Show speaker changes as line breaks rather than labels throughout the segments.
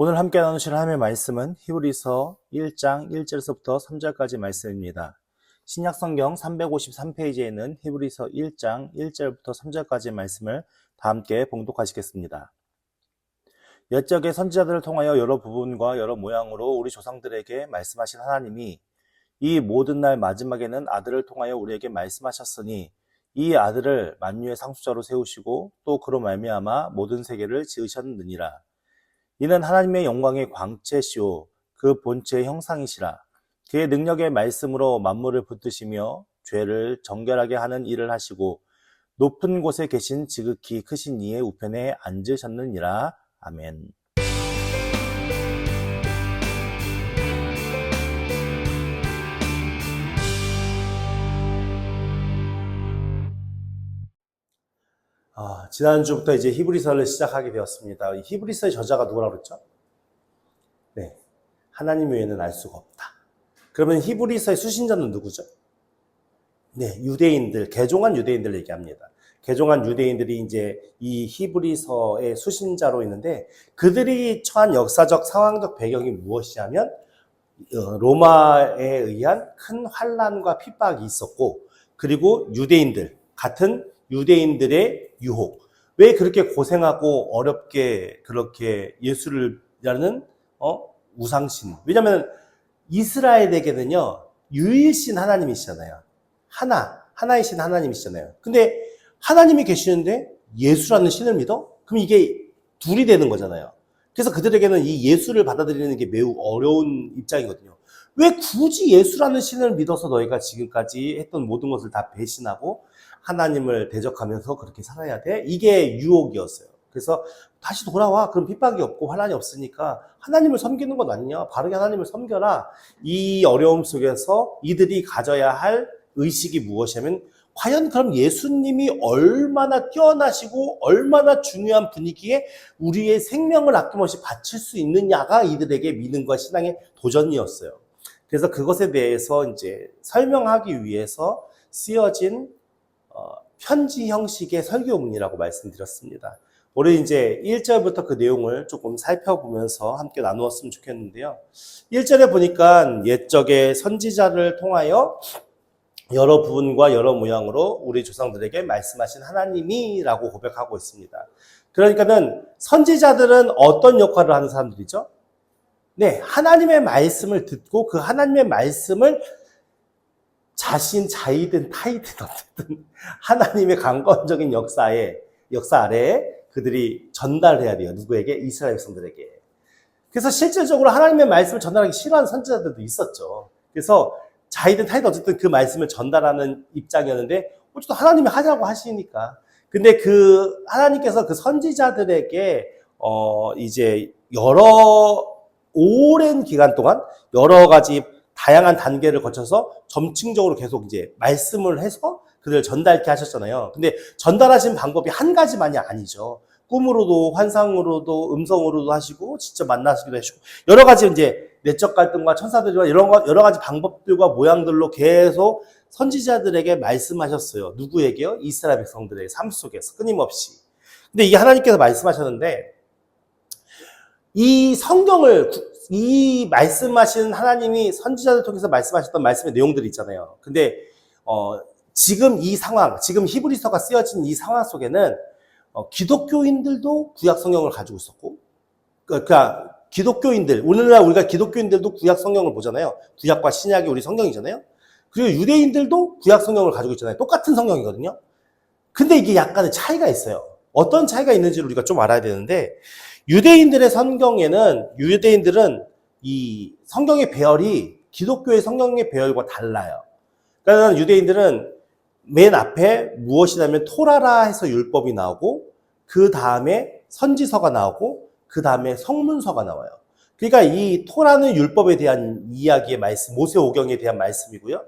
오늘 함께 나누실 하나님의 말씀은 히브리서 1장 1절에서부터 3절까지 말씀입니다. 신약성경 353페이지에 있는 히브리서 1장 1절부터 3절까지 말씀을 다 함께 봉독하시겠습니다. 옛적의 선지자들을 통하여 여러 부분과 여러 모양으로 우리 조상들에게 말씀하신 하나님이 이 모든 날 마지막에는 아들을 통하여 우리에게 말씀하셨으니 이 아들을 만유의 상수자로 세우시고 또 그로 말미암아 모든 세계를 지으셨느니라. 이는 하나님의 영광의 광채시오 그 본체의 형상이시라. 그의 능력의 말씀으로 만물을 붙드시며 죄를 정결하게 하는 일을 하시고 높은 곳에 계신 지극히 크신 이의 우편에 앉으셨느니라. 아멘. 아, 지난주부터 이제 히브리서를 시작하게 되었습니다. 이 히브리서의 저자가 누구라고 그랬죠? 네. 하나님 외에는 알 수가 없다. 그러면 히브리서의 수신자는 누구죠? 네, 유대인들, 개종한 유대인들 얘기합니다. 개종한 유대인들이 이제 이 히브리서의 수신자로 있는데 그들이 처한 역사적 상황적 배경이 무엇이냐면 어, 로마에 의한 큰 환란과 핍박이 있었고 그리고 유대인들 같은 유대인들의 유혹 왜 그렇게 고생하고 어렵게 그렇게 예수를 라는 어? 우상신 왜냐하면 이스라엘에게는요 유일신 하나님이시잖아요 하나 하나이신 하나님이시잖아요 근데 하나님이 계시는데 예수라는 신을 믿어? 그럼 이게 둘이 되는 거잖아요. 그래서 그들에게는 이 예수를 받아들이는 게 매우 어려운 입장이거든요. 왜 굳이 예수라는 신을 믿어서 너희가 지금까지 했던 모든 것을 다 배신하고 하나님을 대적하면서 그렇게 살아야 돼? 이게 유혹이었어요. 그래서 다시 돌아와. 그럼 핍박이 없고 환란이 없으니까 하나님을 섬기는 것 아니냐? 바르게 하나님을 섬겨라. 이 어려움 속에서 이들이 가져야 할 의식이 무엇이냐면 과연 그럼 예수님이 얼마나 뛰어나시고 얼마나 중요한 분위기에 우리의 생명을 아낌없이 바칠 수 있느냐가 이들에게 믿음과 신앙의 도전이었어요. 그래서 그것에 대해서 이제 설명하기 위해서 쓰여진 어, 편지 형식의 설교문이라고 말씀드렸습니다. 우리 이제 1절부터 그 내용을 조금 살펴보면서 함께 나누었으면 좋겠는데요. 1절에 보니까 옛적의 선지자를 통하여 여러 부분과 여러 모양으로 우리 조상들에게 말씀하신 하나님이라고 고백하고 있습니다. 그러니까는 선지자들은 어떤 역할을 하는 사람들이죠? 네, 하나님의 말씀을 듣고 그 하나님의 말씀을 자신 자이든 타이든 어쨌든 하나님의 강권적인 역사에 역사 아래에 그들이 전달해야 돼요. 누구에게? 이스라엘 백성들에게. 그래서 실질적으로 하나님의 말씀을 전달하기 싫어하는 선지자들도 있었죠. 그래서 자이든 타이든 어쨌든 그 말씀을 전달하는 입장이었는데 어쨌든 하나님이 하자고 하시니까 근데 그 하나님께서 그 선지자들에게 어 이제 여러 오랜 기간 동안 여러 가지 다양한 단계를 거쳐서 점층적으로 계속 이제 말씀을 해서 그들 전달케 하셨잖아요. 근데 전달하신 방법이 한 가지만이 아니죠. 꿈으로도 환상으로도 음성으로도 하시고 직접 만나시기도 하시고 여러 가지 이제 내적 갈등과 천사들과 이런 거 여러 가지 방법들과 모양들로 계속 선지자들에게 말씀하셨어요. 누구에게요? 이스라엘 백성들의 삶 속에서 끊임없이. 근데 이게 하나님께서 말씀하셨는데 이 성경을 이 말씀하신 하나님이 선지자들 통해서 말씀하셨던 말씀의 내용들이 있잖아요. 근데 어, 지금 이 상황, 지금 히브리서가 쓰여진 이 상황 속에는 어, 기독교인들도 구약 성경을 가지고 있었고, 그러니까 기독교인들, 오늘날 우리가 기독교인들도 구약 성경을 보잖아요. 구약과 신약이 우리 성경이잖아요. 그리고 유대인들도 구약 성경을 가지고 있잖아요. 똑같은 성경이거든요. 근데 이게 약간의 차이가 있어요. 어떤 차이가 있는지를 우리가 좀 알아야 되는데, 유대인들의 성경에는, 유대인들은 이 성경의 배열이 기독교의 성경의 배열과 달라요. 그러니까 유대인들은 맨 앞에 무엇이냐면 토라라 해서 율법이 나오고, 그 다음에 선지서가 나오고, 그 다음에 성문서가 나와요. 그러니까 이 토라는 율법에 대한 이야기의 말씀, 모세오경에 대한 말씀이고요.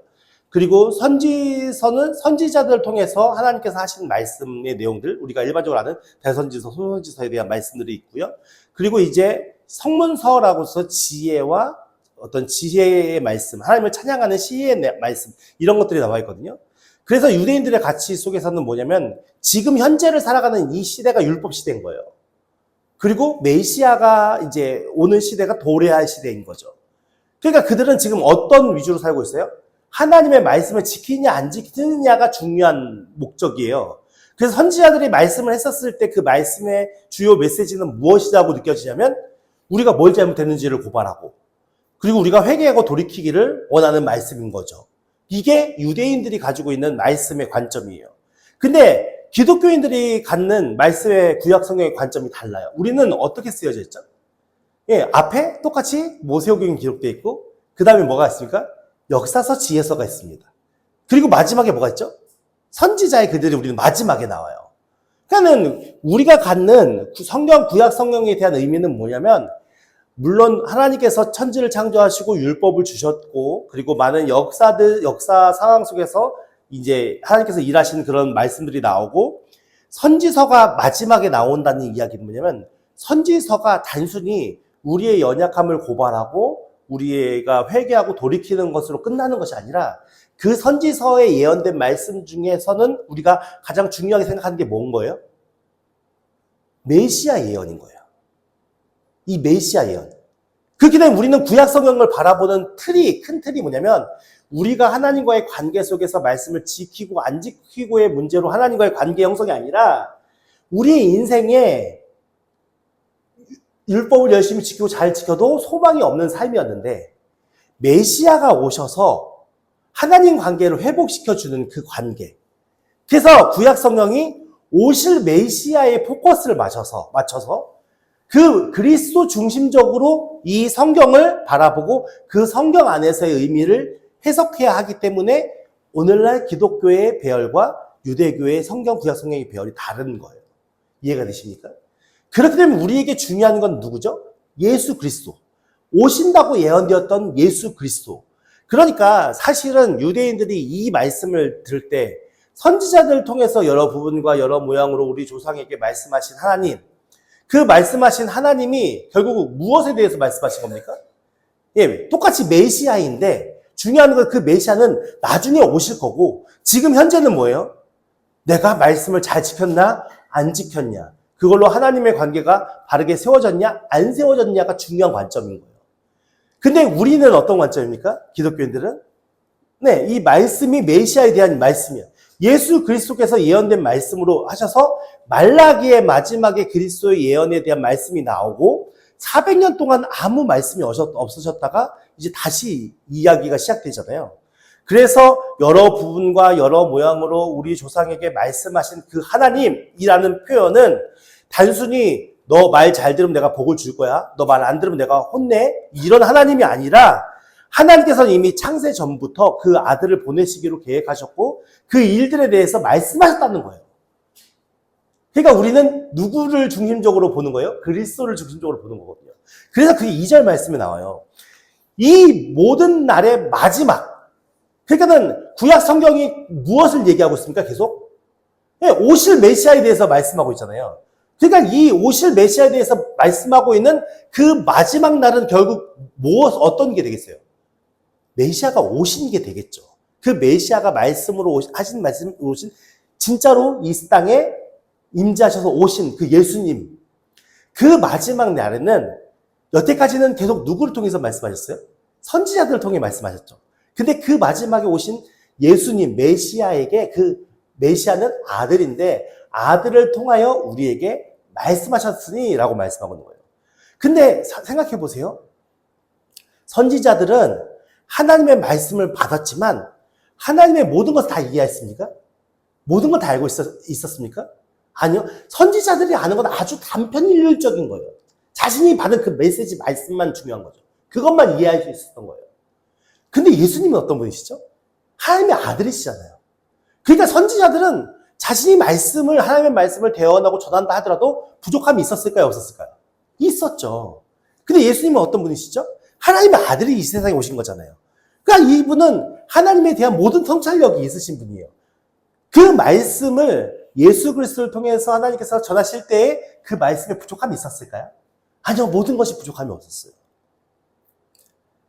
그리고 선지서는 선지자들을 통해서 하나님께서 하신 말씀의 내용들, 우리가 일반적으로 아는 대선지서, 소선지서에 대한 말씀들이 있고요. 그리고 이제 성문서라고서 지혜와 어떤 지혜의 말씀, 하나님을 찬양하는 시의 말씀, 이런 것들이 나와 있거든요. 그래서 유대인들의 가치 속에서는 뭐냐면 지금 현재를 살아가는 이 시대가 율법 시대인 거예요. 그리고 메시아가 이제 오는 시대가 도래할 시대인 거죠. 그러니까 그들은 지금 어떤 위주로 살고 있어요? 하나님의 말씀을 지키느냐 안 지키느냐가 중요한 목적이에요. 그래서 선지자들이 말씀을 했었을 때 그 말씀의 주요 메시지는 무엇이라고 느껴지냐면 우리가 뭘 잘못했는지를 고발하고 그리고 우리가 회개하고 돌이키기를 원하는 말씀인 거죠. 이게 유대인들이 가지고 있는 말씀의 관점이에요. 근데 기독교인들이 갖는 말씀의 구약 성경의 관점이 달라요. 우리는 어떻게 쓰여져 있죠? 예, 앞에 똑같이 모세오경이 기록되어 있고 그 다음에 뭐가 있습니까? 역사서 지혜서가 있습니다. 그리고 마지막에 뭐가 있죠? 선지자의 그들이 우리는 마지막에 나와요. 그러니까는 우리가 갖는 성경 구약 성경에 대한 의미는 뭐냐면 물론 하나님께서 천지를 창조하시고 율법을 주셨고 그리고 많은 역사들 역사 상황 속에서 이제 하나님께서 일하시는 그런 말씀들이 나오고 선지서가 마지막에 나온다는 이야기는 뭐냐면 선지서가 단순히 우리의 연약함을 고발하고 우리가 회개하고 돌이키는 것으로 끝나는 것이 아니라 그 선지서에 예언된 말씀 중에서는 우리가 가장 중요하게 생각하는 게 뭔 거예요? 메시아 예언인 거예요. 이 메시아 예언. 그렇기 때문에 우리는 구약 성경을 바라보는 틀이, 큰 틀이 뭐냐면 우리가 하나님과의 관계 속에서 말씀을 지키고 안 지키고의 문제로 하나님과의 관계 형성이 아니라 우리의 인생에 율법을 열심히 지키고 잘 지켜도 소망이 없는 삶이었는데 메시아가 오셔서 하나님 관계를 회복시켜 주는 그 관계. 그래서 구약 성경이 오실 메시아의 포커스를 맞춰서 맞춰서 그 그리스도 중심적으로 이 성경을 바라보고 그 성경 안에서의 의미를 해석해야 하기 때문에 오늘날 기독교의 배열과 유대교의 성경 구약 성경의 배열이 다른 거예요. 이해가 되십니까? 그렇기 때문에 우리에게 중요한 건 누구죠? 예수 그리스도. 오신다고 예언되었던 예수 그리스도. 그러니까 사실은 유대인들이 이 말씀을 들을 때 선지자들을 통해서 여러 부분과 여러 모양으로 우리 조상에게 말씀하신 하나님, 그 말씀하신 하나님이 결국 무엇에 대해서 말씀하신 겁니까? 예, 똑같이 메시아인데 중요한 건 그 메시아는 나중에 오실 거고 지금 현재는 뭐예요? 내가 말씀을 잘 지켰나? 안 지켰냐? 그걸로 하나님의 관계가 바르게 세워졌냐? 안 세워졌냐가 중요한 관점인 거예요. 근데 우리는 어떤 관점입니까? 기독교인들은? 네, 이 말씀이 메시아에 대한 말씀이야. 예수 그리스도께서 예언된 말씀으로 하셔서 말라기의 마지막에 그리스도의 예언에 대한 말씀이 나오고 400년 동안 아무 말씀이 없으셨다가 이제 다시 이야기가 시작되잖아요. 그래서 여러 부분과 여러 모양으로 우리 조상에게 말씀하신 그 하나님이라는 표현은 단순히 너 말 잘 들으면 내가 복을 줄 거야. 너 말 안 들으면 내가 혼내. 이런 하나님이 아니라 하나님께서는 이미 창세 전부터 그 아들을 보내시기로 계획하셨고 그 일들에 대해서 말씀하셨다는 거예요. 그러니까 우리는 누구를 중심적으로 보는 거예요? 그리스도를 중심적으로 보는 거거든요. 그래서 그 2절 말씀에 나와요. 이 모든 날의 마지막. 그러니까는 구약 성경이 무엇을 얘기하고 있습니까? 계속? 네, 오실 메시아에 대해서 말씀하고 있잖아요. 그러니까 이 오실 메시아에 대해서 말씀하고 있는 그 마지막 날은 결국 무엇, 어떤 게 되겠어요? 메시아가 오신 게 되겠죠. 그 메시아가 말씀으로 오신, 하신 말씀으로 오신 진짜로 이 땅에 임재하셔서 오신 그 예수님. 그 마지막 날에는 여태까지는 계속 누구를 통해서 말씀하셨어요? 선지자들을 통해 말씀하셨죠. 근데 그 마지막에 오신 예수님, 메시아에게 그 메시아는 아들인데 아들을 통하여 우리에게 말씀하셨으니 라고 말씀하고 있는 거예요. 근데 생각해 보세요. 선지자들은 하나님의 말씀을 받았지만 하나님의 모든 것을 다 이해했습니까? 모든 걸 다 알고 있었, 있었습니까? 아니요. 선지자들이 아는 건 아주 단편일률적인 거예요. 자신이 받은 그 메시지 말씀만 중요한 거죠. 그것만 이해할 수 있었던 거예요. 근데 예수님은 어떤 분이시죠? 하나님의 아들이시잖아요. 그러니까 선지자들은 자신이 말씀을, 하나님의 말씀을 대언하고 전한다 하더라도 부족함이 있었을까요? 없었을까요? 있었죠. 근데 예수님은 어떤 분이시죠? 하나님의 아들이 이 세상에 오신 거잖아요. 그러니까 이분은 하나님에 대한 모든 통찰력이 있으신 분이에요. 그 말씀을 예수 그리스도를 통해서 하나님께서 전하실 때에 그 말씀에 부족함이 있었을까요? 아니요, 모든 것이 부족함이 없었어요.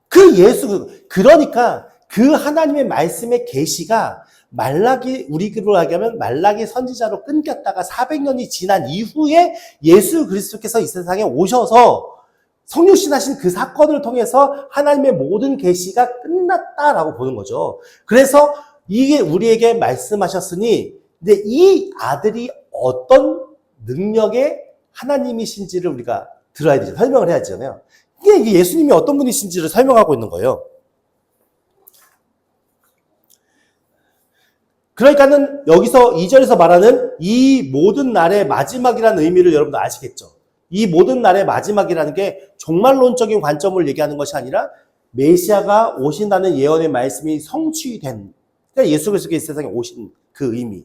그 예수, 그러니까 그 하나님의 말씀의 계시가 말라기 우리로 하면 말라기 선지자로 끊겼다가 400년이 지난 이후에 예수 그리스도께서 이 세상에 오셔서 성육신하신 그 사건을 통해서 하나님의 모든 계시가 끝났다라고 보는 거죠. 그래서 이게 우리에게 말씀하셨으니 이제 이 아들이 어떤 능력의 하나님이신지를 우리가 들어야 되죠. 설명을 해야 되잖아요. 이게 예수님이 어떤 분이신지를 설명하고 있는 거예요. 그러니까는 여기서 2절에서 말하는 이 모든 날의 마지막이라는 의미를 여러분도 아시겠죠? 이 모든 날의 마지막이라는 게 종말론적인 관점을 얘기하는 것이 아니라 메시아가 오신다는 예언의 말씀이 성취된 그러니까 예수 그리스도가 이 세상에 오신 그 의미.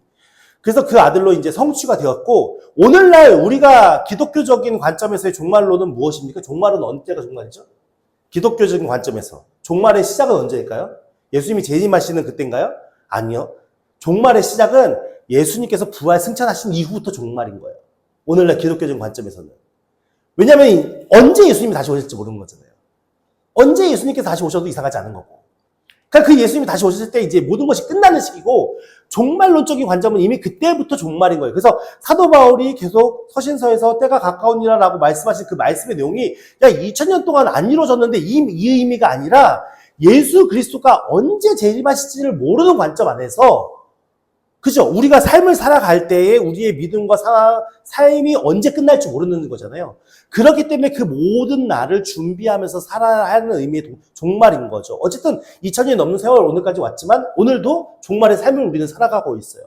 그래서 그 아들로 이제 성취가 되었고 오늘날 우리가 기독교적인 관점에서의 종말론은 무엇입니까? 종말은 언제가 종말이죠? 기독교적인 관점에서 종말의 시작은 언제일까요? 예수님이 재림하시는 그때인가요? 아니요. 종말의 시작은 예수님께서 부활 승천하신 이후부터 종말인 거예요. 오늘날 기독교적인 관점에서는. 왜냐하면 언제 예수님이 다시 오실지 모르는 거잖아요. 언제 예수님께서 다시 오셔도 이상하지 않은 거고. 그러니까 그 예수님이 다시 오셨을 때 이제 모든 것이 끝나는 시기고 종말론적인 관점은 이미 그때부터 종말인 거예요. 그래서 사도 바울이 계속 서신서에서 때가 가까우니라라고 말씀하신 그 말씀의 내용이 야 2000년 동안 안 이루어졌는데 이, 이 의미가 아니라 예수 그리스도가 언제 재림하실지를 모르는 관점 안에서 그죠? 우리가 삶을 살아갈 때에 우리의 믿음과 사, 삶이 언제 끝날지 모르는 거잖아요. 그렇기 때문에 그 모든 날을 준비하면서 살아야 하는 의미의 동- 종말인 거죠. 어쨌든 2000년이 넘는 세월 오늘까지 왔지만 오늘도 종말의 삶을 우리는 살아가고 있어요.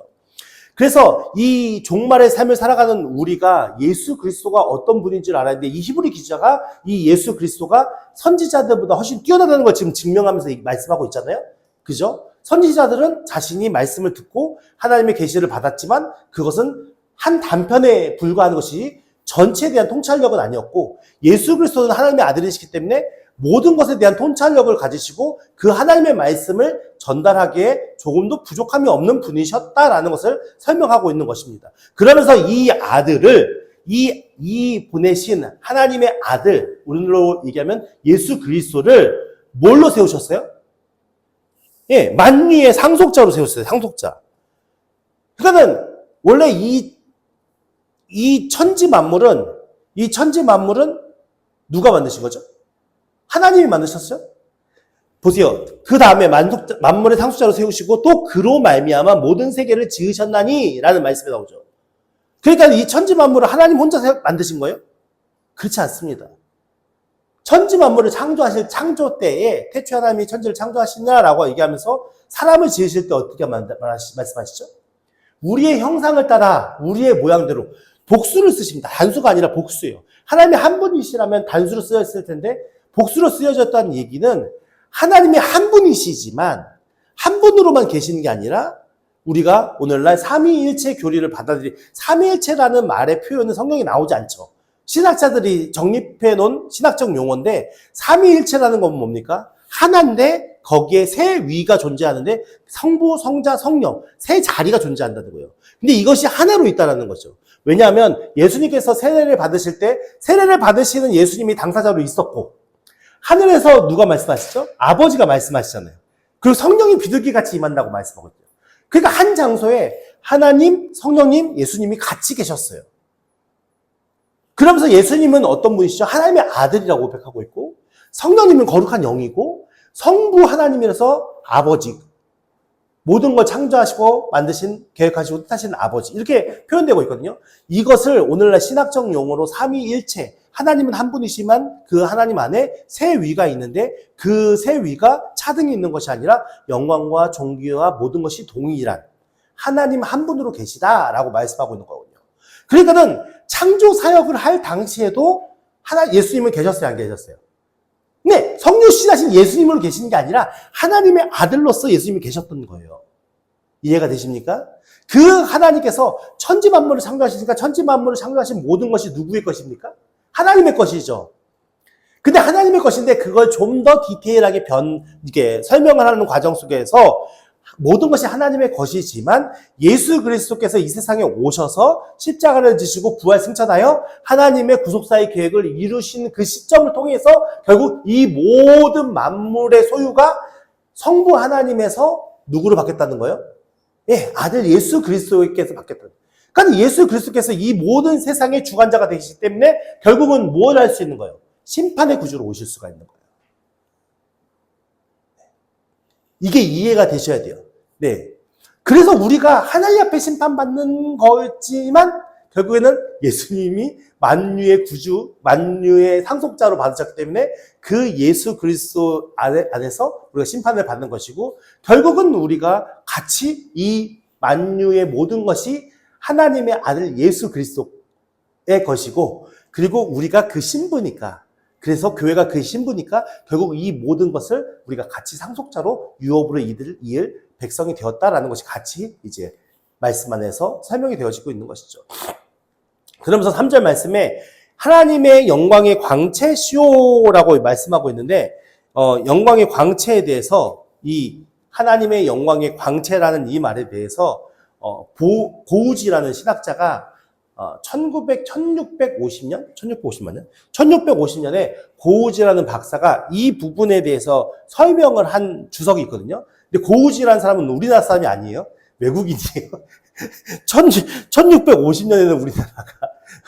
그래서 이 종말의 삶을 살아가는 우리가 예수 그리스도가 어떤 분인지를 알아야 되는데 이 히브리 기자가 이 예수 그리스도가 선지자들보다 훨씬 뛰어나다는 걸 지금 증명하면서 이- 말씀하고 있잖아요. 그죠? 선지자들은 자신이 말씀을 듣고 하나님의 계시를 받았지만 그것은 한 단편에 불과한 것이 전체에 대한 통찰력은 아니었고 예수 그리스도는 하나님의 아들이시기 때문에 모든 것에 대한 통찰력을 가지시고 그 하나님의 말씀을 전달하기에 조금도 부족함이 없는 분이셨다라는 것을 설명하고 있는 것입니다. 그러면서 이 아들을 이, 이 보내신 하나님의 아들, 우리로 얘기하면 예수 그리스도를 뭘로 세우셨어요? 예, 만리의 상속자로 세웠어요. 상속자. 그러니까는 원래 이, 이 천지 만물은 이 천지 만물은 누가 만드신 거죠? 하나님이 만드셨어요? 보세요. 그 다음에 만물의 상속자로 세우시고 또 그로 말미암아 모든 세계를 지으셨나니 라는 말씀이 나오죠. 그러니까 이 천지 만물을 하나님 혼자 세- 만드신 거예요? 그렇지 않습니다. 천지 만물을 창조하실 창조 때에 태초 하나님이 천지를 창조하시냐라고 얘기하면서 사람을 지으실 때 어떻게 말씀하시죠? 우리의 형상을 따라 우리의 모양대로 복수를 쓰십니다. 단수가 아니라 복수예요. 하나님이 한 분이시라면 단수로 쓰였을 텐데 복수로 쓰여졌다는 얘기는 하나님이 한 분이시지만 한 분으로만 계시는 게 아니라 우리가 오늘날 삼위일체 교리를 받아들이 삼위일체라는 말의 표현은 성경에 나오지 않죠. 신학자들이 정립해 놓은 신학적 용어인데 삼위일체라는 건 뭡니까? 하나인데 거기에 세 위가 존재하는데 성부, 성자, 성령 세 자리가 존재한다는 거예요. 근데 이것이 하나로 있다는 거죠. 왜냐하면 예수님께서 세례를 받으실 때 세례를 받으시는 예수님이 당사자로 있었고 하늘에서 누가 말씀하시죠? 아버지가 말씀하시잖아요. 그리고 성령이 비둘기 같이 임한다고 말씀하거든요. 그러니까 한 장소에 하나님, 성령님, 예수님이 같이 계셨어요. 그러면서 예수님은 어떤 분이시죠? 하나님의 아들이라고 고백하고 있고 성령님은 거룩한 영이고 성부 하나님이라서 아버지 모든 걸 창조하시고 만드신 계획하시고 뜻하신 아버지 이렇게 표현되고 있거든요. 이것을 오늘날 신학적 용어로 삼위일체 하나님은 한 분이시만 그 하나님 안에 세 위가 있는데 그 세 위가 차등이 있는 것이 아니라 영광과 존귀와 모든 것이 동일한 하나님 한 분으로 계시다라고 말씀하고 있는 거거든요. 그러니까는 창조 사역을 할 당시에도 하나 예수님은 계셨어요, 안 계셨어요? 네, 성육신하신 예수님으로 계시는 게 아니라 하나님의 아들로서 예수님이 계셨던 거예요. 이해가 되십니까? 그 하나님께서 천지 만물을 창조하시니까 천지 만물을 창조하신 모든 것이 누구의 것입니까? 하나님의 것이죠. 근데 하나님의 것인데 그걸 좀 더 디테일하게 변 이게 설명을 하는 과정 속에서 모든 것이 하나님의 것이지만 예수 그리스도께서 이 세상에 오셔서 십자가를 지시고 부활 승천하여 하나님의 구속사의 계획을 이루신 그 시점을 통해서 결국 이 모든 만물의 소유가 성부 하나님에서 누구로 바뀌었다는 거예요? 예, 아들 예수 그리스도께서 받겠다. 그러니까 예수 그리스도께서 이 모든 세상의 주관자가 되시기 때문에 결국은 뭘할수 있는 거예요? 심판의 구주로 오실 수가 있는 거예요. 이게 이해가 되셔야 돼요. 네. 그래서 우리가 하나님 앞에 심판받는 거였지만 결국에는 예수님이 만유의 구주, 만유의 상속자로 받으셨기 때문에 그 예수 그리스도 안에, 안에서 우리가 심판을 받는 것이고 결국은 우리가 같이 이 만유의 모든 것이 하나님의 아들 예수 그리스도의 것이고 그리고 우리가 그 신부니까 그래서 교회가 그 신부니까 결국 이 모든 것을 우리가 같이 상속자로 유업으로 이들 이을 백성이 되었다라는 것이 같이 이제 말씀 안에서 설명이 되어지고 있는 것이죠. 그러면서 3절 말씀에 하나님의 영광의 광채시오라고 말씀하고 있는데 어, 영광의 광채에 대해서 이 하나님의 영광의 광채라는 이 말에 대해서 어, 보, 고우지라는 신학자가 어, 1900, 1650년? 1650년? 1650년에 고우지라는 박사가 이 부분에 대해서 설명을 한 주석이 있거든요. 근데 고우지라는 사람은 우리나라 사람이 아니에요. 외국인이에요. 1650년에는 우리나라가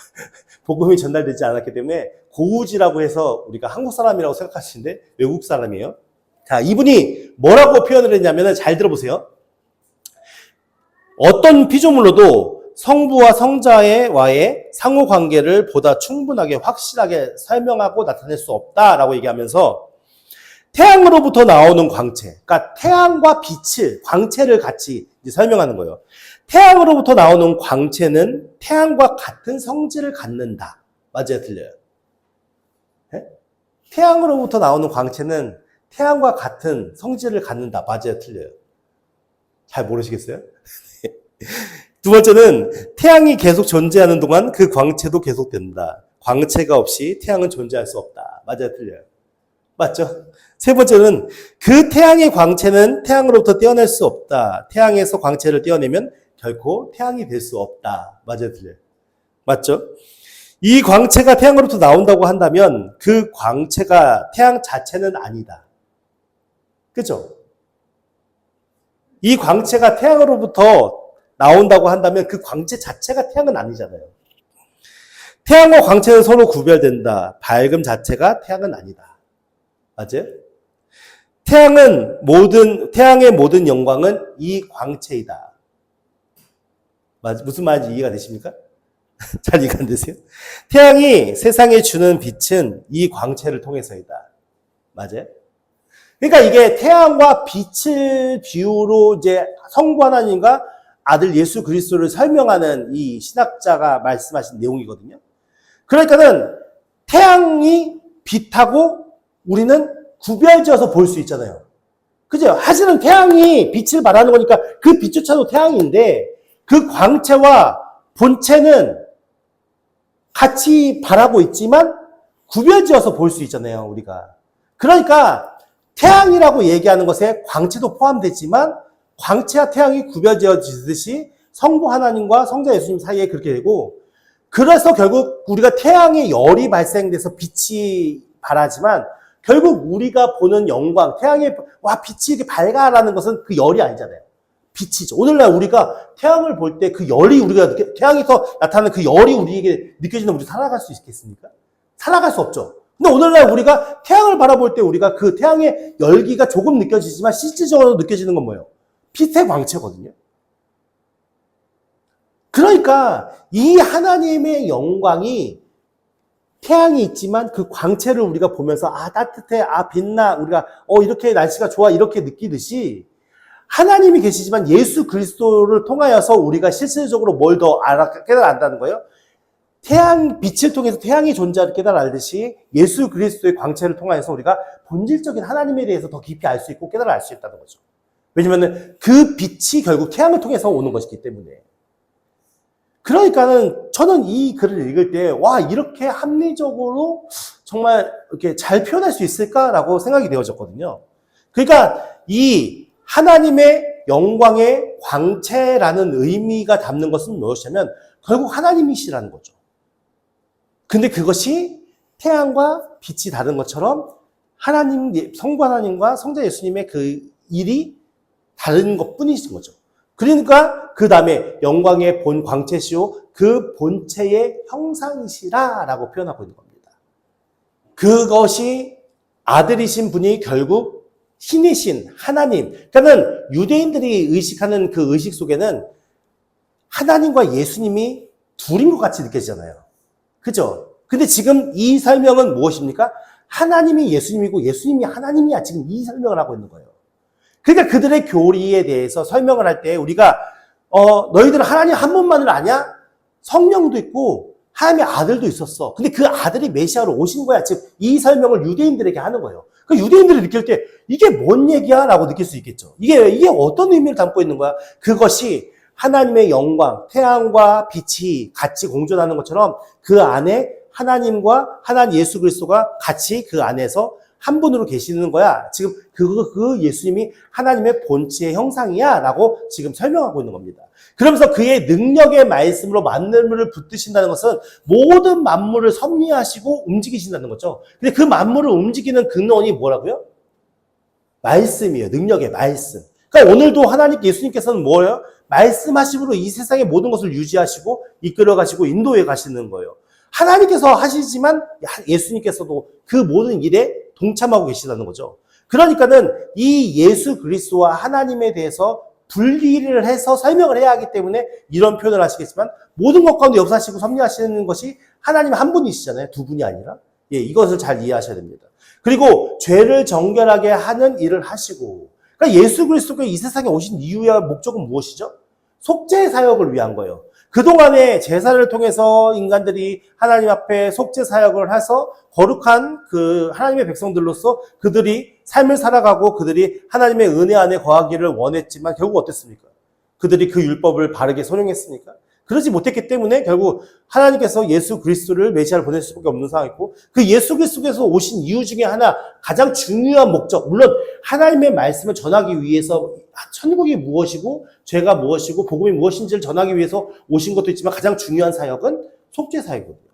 복음이 전달되지 않았기 때문에 고우지라고 해서 우리가 한국 사람이라고 생각하시는데 외국 사람이에요. 자, 이분이 뭐라고 표현을 했냐면 잘 들어보세요. 어떤 피조물로도 성부와 성자와의 상호 관계를 보다 충분하게 확실하게 설명하고 나타낼 수 없다라고 얘기하면서 태양으로부터 나오는 광채, 그러니까 태양과 빛을 광채를 같이 설명하는 거예요. 태양으로부터 나오는 광채는 태양과 같은 성질을 갖는다. 맞아요, 틀려요? 네? 태양으로부터 나오는 광채는 태양과 같은 성질을 갖는다. 맞아요, 틀려요? 잘 모르시겠어요? 두 번째는 태양이 계속 존재하는 동안 그 광채도 계속된다. 광채가 없이 태양은 존재할 수 없다. 맞아요, 틀려요? 맞죠? 세 번째는 그 태양의 광채는 태양으로부터 떼어낼 수 없다. 태양에서 광채를 떼어내면 결코 태양이 될 수 없다. 맞아요, 틀려요? 맞죠? 이 광채가 태양으로부터 나온다고 한다면 그 광채가 태양 자체는 아니다. 그죠? 이 광채가 태양으로부터 나온다고 한다면 그 광채 자체가 태양은 아니잖아요. 태양과 광채는 서로 구별된다. 밝음 자체가 태양은 아니다. 맞아요? 태양은 모든, 태양의 모든 영광은 이 광채이다. 맞, 무슨 말인지 이해가 되십니까? 잘 이해가 안 되세요? 태양이 세상에 주는 빛은 이 광채를 통해서이다. 맞아요? 그러니까 이게 태양과 빛을 비유로 이제 성부 하나님과 아들 예수 그리스도를 설명하는 이 신학자가 말씀하신 내용이거든요. 그러니까는 태양이 빛하고 우리는 구별지어서 볼 수 있잖아요. 그죠? 사실은 태양이 빛을 발하는 거니까 그 빛조차도 태양인데 그 광채와 본체는 같이 발하고 있지만 구별지어서 볼 수 있잖아요, 우리가. 그러니까 태양이라고 얘기하는 것에 광채도 포함되지만 광채와 태양이 구별지어지듯이 성부 하나님과 성자 예수님 사이에 그렇게 되고 그래서 결국 우리가 태양의 열이 발생돼서 빛이 발하지만 결국 우리가 보는 영광, 태양의 와 빛이 이렇게 밝아라는 것은 그 열이 아니잖아요. 빛이죠. 오늘날 우리가 태양을 볼 때 그 열이 우리가 태양에서 나타나는 그 열이 우리에게 느껴지는 우리 살아갈 수 있겠습니까? 살아갈 수 없죠. 근데 오늘날 우리가 태양을 바라볼 때 우리가 그 태양의 열기가 조금 느껴지지만 실질적으로 느껴지는 건 뭐예요? 빛의 광채거든요. 그러니까 이 하나님의 영광이 태양이 있지만 그 광채를 우리가 보면서 아 따뜻해 아 빛나 우리가 어 이렇게 날씨가 좋아 이렇게 느끼듯이 하나님이 계시지만 예수 그리스도를 통하여서 우리가 실질적으로 뭘 더 알아 깨달아 안다는 거예요. 태양 빛을 통해서 태양이 존재를 깨달아 알듯이 예수 그리스도의 광채를 통하여서 우리가 본질적인 하나님에 대해서 더 깊이 알 수 있고 깨달아 알 수 있다는 거죠. 왜냐면은 그 빛이 결국 태양을 통해서 오는 것이기 때문에. 그러니까는 저는 이 글을 읽을 때, 와, 이렇게 합리적으로 정말 이렇게 잘 표현할 수 있을까라고 생각이 되어졌거든요. 그러니까 이 하나님의 영광의 광채라는 의미가 담는 것은 무엇이냐면 결국 하나님이시라는 거죠. 근데 그것이 태양과 빛이 다른 것처럼 하나님, 성부 하나님과 성자 예수님의 그 일이 다른 것 뿐이신 거죠. 그러니까 그 다음에 영광의 본 광채시오 그 본체의 형상이시라라고 표현하고 있는 겁니다. 그것이 아들이신 분이 결국 신이신 하나님. 그러니까는 유대인들이 의식하는 그 의식 속에는 하나님과 예수님이 둘인 것 같이 느껴지잖아요. 그죠? 근데 지금 이 설명은 무엇입니까? 하나님이 예수님이고 예수님이 하나님이야. 지금 이 설명을 하고 있는 거예요. 그러니까 그들의 교리에 대해서 설명을 할 때 우리가 어 너희들은 하나님 한 분만을 아냐? 성령도 있고 하나님의 아들도 있었어. 근데 그 아들이 메시아로 오신 거야. 즉 이 설명을 유대인들에게 하는 거예요. 그 유대인들이 느낄 때 이게 뭔 얘기야? 라고 느낄 수 있겠죠. 이게 이게 어떤 의미를 담고 있는 거야? 그것이 하나님의 영광, 태양과 빛이 같이 공존하는 것처럼 그 안에 하나님과 하나님 예수 그리스도가 같이 그 안에서 한 분으로 계시는 거야. 지금 그, 그 예수님이 하나님의 본체의 형상이야. 라고 지금 설명하고 있는 겁니다. 그러면서 그의 능력의 말씀으로 만물을 붙드신다는 것은 모든 만물을 섭리하시고 움직이신다는 거죠. 근데 그 만물을 움직이는 근원이 뭐라고요? 말씀이에요. 능력의 말씀. 그러니까 오늘도 하나님 예수님께서는 뭐예요? 말씀하심으로 이 세상의 모든 것을 유지하시고 이끌어 가시고 인도해 가시는 거예요. 하나님께서 하시지만 예수님께서도 그 모든 일에 동참하고 계시다는 거죠. 그러니까는 이 예수 그리스도와 하나님에 대해서 분리를 해서 설명을 해야 하기 때문에 이런 표현을 하시겠지만 모든 것 가운데 역사하시고 섭리하시는 것이 하나님 한 분이시잖아요. 두 분이 아니라. 예, 이것을 잘 이해하셔야 됩니다. 그리고 죄를 정결하게 하는 일을 하시고 그러니까 예수 그리스도가 이 세상에 오신 이유야 목적은 무엇이죠? 속죄 사역을 위한 거예요. 그동안에 제사를 통해서 인간들이 하나님 앞에 속죄 사역을 해서 거룩한 그 하나님의 백성들로서 그들이 삶을 살아가고 그들이 하나님의 은혜 안에 거하기를 원했지만 결국 어땠습니까? 그들이 그 율법을 바르게 선용했습니까? 그러지 못했기 때문에 결국 하나님께서 예수 그리스도를 메시아를 보낼 수밖에 없는 상황이고 그 예수 그리스도께서 오신 이유 중에 하나 가장 중요한 목적 물론 하나님의 말씀을 전하기 위해서 천국이 무엇이고 죄가 무엇이고 복음이 무엇인지를 전하기 위해서 오신 것도 있지만 가장 중요한 사역은 속죄 사역이거든요.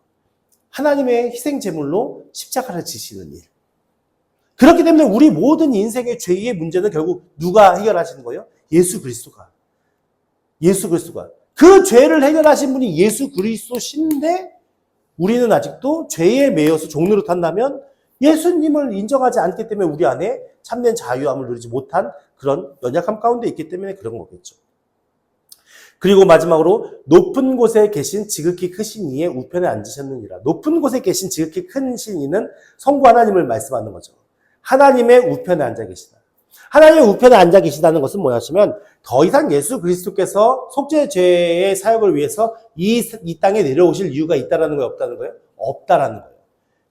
하나님의 희생 제물로 십자가를 지시는 일. 그렇기 때문에 우리 모든 인생의 죄의 문제는 결국 누가 해결하시는 거예요? 예수 그리스도가. 예수 그리스도가. 그 죄를 해결하신 분이 예수 그리스도신데 우리는 아직도 죄에 매여서 종로로 탄다면 예수님을 인정하지 않기 때문에 우리 안에 참된 자유함을 누리지 못한 그런 연약함 가운데 있기 때문에 그런 거겠죠. 그리고 마지막으로 높은 곳에 계신 지극히 크신 이의 우편에 앉으셨느니라. 높은 곳에 계신 지극히 크신 이는 성부 하나님을 말씀하는 거죠. 하나님의 우편에 앉아 계시다. 하나님의 우편에 앉아 계시다는 것은 뭐냐면 더 이상 예수 그리스도께서 속죄 죄의 사역을 위해서 이, 이 땅에 내려오실 이유가 있다라는 거예요? 없다는 거예요? 없다라는 거예요.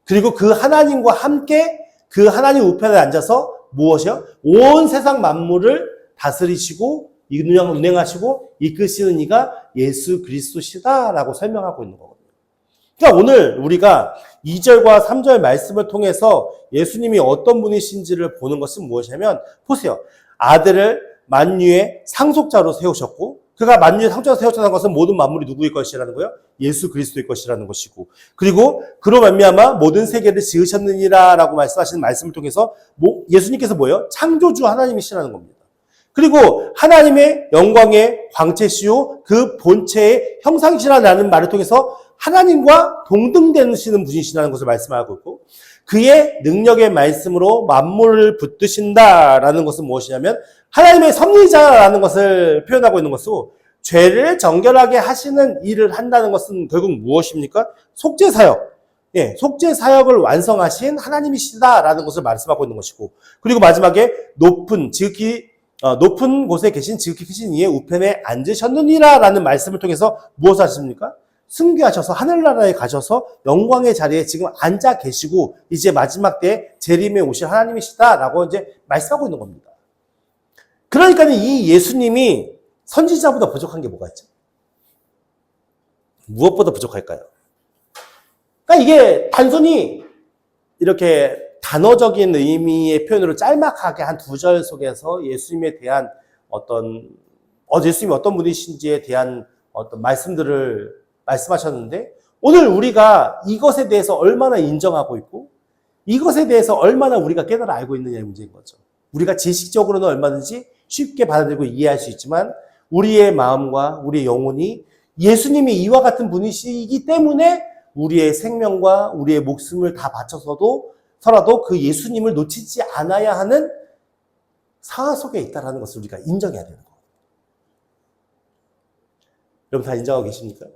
그리고 그 하나님과 함께 그 하나님 우편에 앉아서 무엇이요? 온 세상 만물을 다스리시고 운행하시고 이끄시는 이가 예수 그리스도시다라고 설명하고 있는 거거든요. 그러니까 오늘 우리가 2절과 3절 말씀을 통해서 예수님이 어떤 분이신지를 보는 것은 무엇이냐면 보세요. 아들을 만유의 상속자로 세우셨고 그가 만유의 상속자로 세우셨다는 것은 모든 만물이 누구일 것이라는 거예요? 예수 그리스도의 것이라는 것이고 그리고 그로 말미암아 모든 세계를 지으셨느니라라고 말씀하시는 말씀을 통해서 예수님께서 뭐예요? 창조주 하나님이시라는 겁니다. 그리고 하나님의 영광의 광채시요 그 본체의 형상이시라는 말을 통해서 하나님과 동등되시는 분이시라는 것을 말씀하고 있고 그의 능력의 말씀으로 만물을 붙드신다라는 것은 무엇이냐면 하나님의 섭리자라는 것을 표현하고 있는 것으로 죄를 정결하게 하시는 일을 한다는 것은 결국 무엇입니까? 속죄 사역. 예, 속죄 사역을 완성하신 하나님이시다라는 것을 말씀하고 있는 것이고 그리고 마지막에 높은 지극히 어, 높은 곳에 계신 지극히 크신 이의 우편에 앉으셨느니라라는 말씀을 통해서 무엇을 하십니까? 승귀하셔서 하늘나라에 가셔서 영광의 자리에 지금 앉아 계시고 이제 마지막 때 재림에 오실 하나님이시다라고 이제 말씀하고 있는 겁니다. 그러니까 이 예수님이 선지자보다 부족한 게 뭐가 있죠? 무엇보다 부족할까요? 그러니까 이게 단순히 이렇게 단어적인 의미의 표현으로 짤막하게 한 두 절 속에서 예수님에 대한 어떤 어 예수님이 어떤 분이신지에 대한 어떤 말씀들을 말씀하셨는데 오늘 우리가 이것에 대해서 얼마나 인정하고 있고 이것에 대해서 얼마나 우리가 깨달아 알고 있느냐의 문제인 거죠. 우리가 지식적으로는 얼마든지 쉽게 받아들이고 이해할 수 있지만 우리의 마음과 우리의 영혼이 예수님이 이와 같은 분이시기 때문에 우리의 생명과 우리의 목숨을 다 바쳐서도 서라도 그 예수님을 놓치지 않아야 하는 상황 속에 있다는 것을 우리가 인정해야 되는 거예요. 여러분 다 인정하고 계십니까?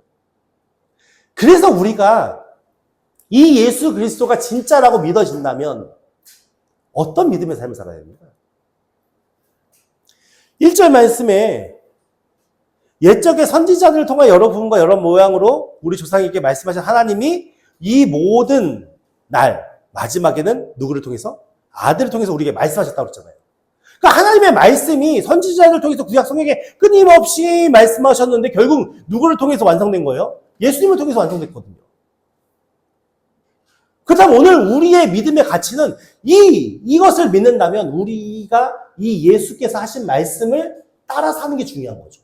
그래서 우리가 이 예수 그리스도가 진짜라고 믿어진다면 어떤 믿음의 삶을 살아야 됩니까? 1절 말씀에 옛적의 선지자들을 통해 여러 부분과 여러 모양으로 우리 조상에게 말씀하신 하나님이 이 모든 날 마지막에는 누구를 통해서 아들을 통해서 우리에게 말씀하셨다고 그랬잖아요. 그러니까 하나님의 말씀이 선지자들을 통해서 구약 성경에 끊임없이 말씀하셨는데 결국 누구를 통해서 완성된 거예요? 예수님을 통해서 완성됐거든요. 그렇다면 오늘 우리의 믿음의 가치는 이 이것을 믿는다면 우리가 이 예수께서 하신 말씀을 따라 사는 게 중요한 거죠.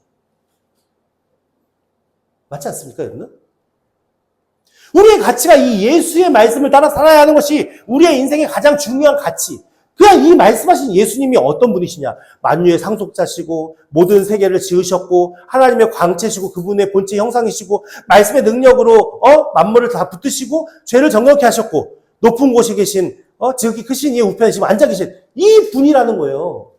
맞지 않습니까, 여러분? 우리의 가치가 이 예수의 말씀을 따라 살아야 하는 것이 우리의 인생의 가장 중요한 가치. 그냥 이 말씀하신 예수님이 어떤 분이시냐? 만유의 상속자시고 모든 세계를 지으셨고 하나님의 광채시고 그분의 본체 형상이시고 말씀의 능력으로 어 만물을 다 붙드시고 죄를 정결케 하셨고 높은 곳에 계신 어 지극히 크신 이의 우편에 지금 앉아 계신 이 분이라는 거예요.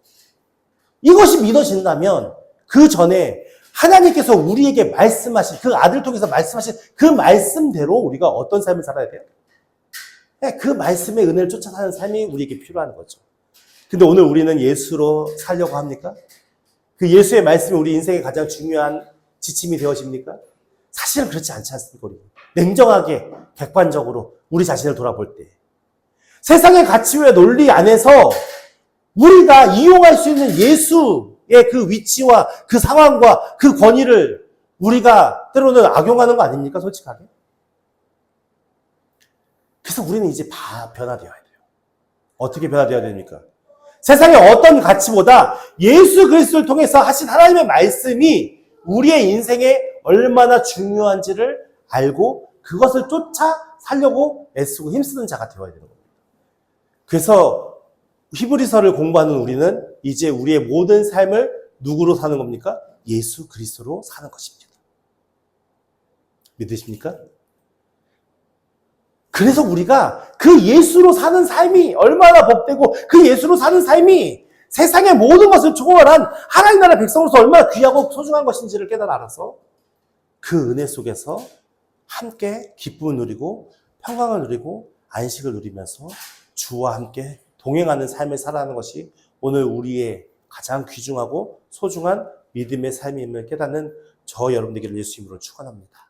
이것이 믿어진다면 그 전에 하나님께서 우리에게 말씀하신 그 아들 통해서 말씀하신 그 말씀대로 우리가 어떤 삶을 살아야 돼요? 네, 그 말씀의 은혜를 쫓아 사는 삶이 우리에게 필요한 거죠. 근데 오늘 우리는 예수로 살려고 합니까? 그 예수의 말씀이 우리 인생의 가장 중요한 지침이 되어집니까? 사실은 그렇지 않지 않습니까? 우리 냉정하게 객관적으로 우리 자신을 돌아볼 때 세상의 가치와 논리 안에서 우리가 이용할 수 있는 예수의 그 위치와 그 상황과 그 권위를 우리가 때로는 악용하는 거 아닙니까? 솔직하게. 그래서 우리는 이제 다 변화되어야 돼요. 어떻게 변화되어야 됩니까? 세상의 어떤 가치보다 예수 그리스도를 통해서 하신 하나님의 말씀이 우리의 인생에 얼마나 중요한지를 알고 그것을 쫓아 살려고 애쓰고 힘쓰는 자가 되어야 되는 겁니다. 그래서 히브리서를 공부하는 우리는 이제 우리의 모든 삶을 누구로 사는 겁니까? 예수 그리스도로 사는 것입니다. 믿으십니까? 그래서 우리가 그 예수로 사는 삶이 얼마나 복되고 그 예수로 사는 삶이 세상의 모든 것을 초월한 하나님 나라 백성으로서 얼마나 귀하고 소중한 것인지를 깨달아 알아서 그 은혜 속에서 함께 기쁨을 누리고 평강을 누리고 안식을 누리면서 주와 함께 동행하는 삶을 살아가는 것이 오늘 우리의 가장 귀중하고 소중한 믿음의 삶임을 깨닫는 저 여러분에게 예수 이름으로 축원합니다.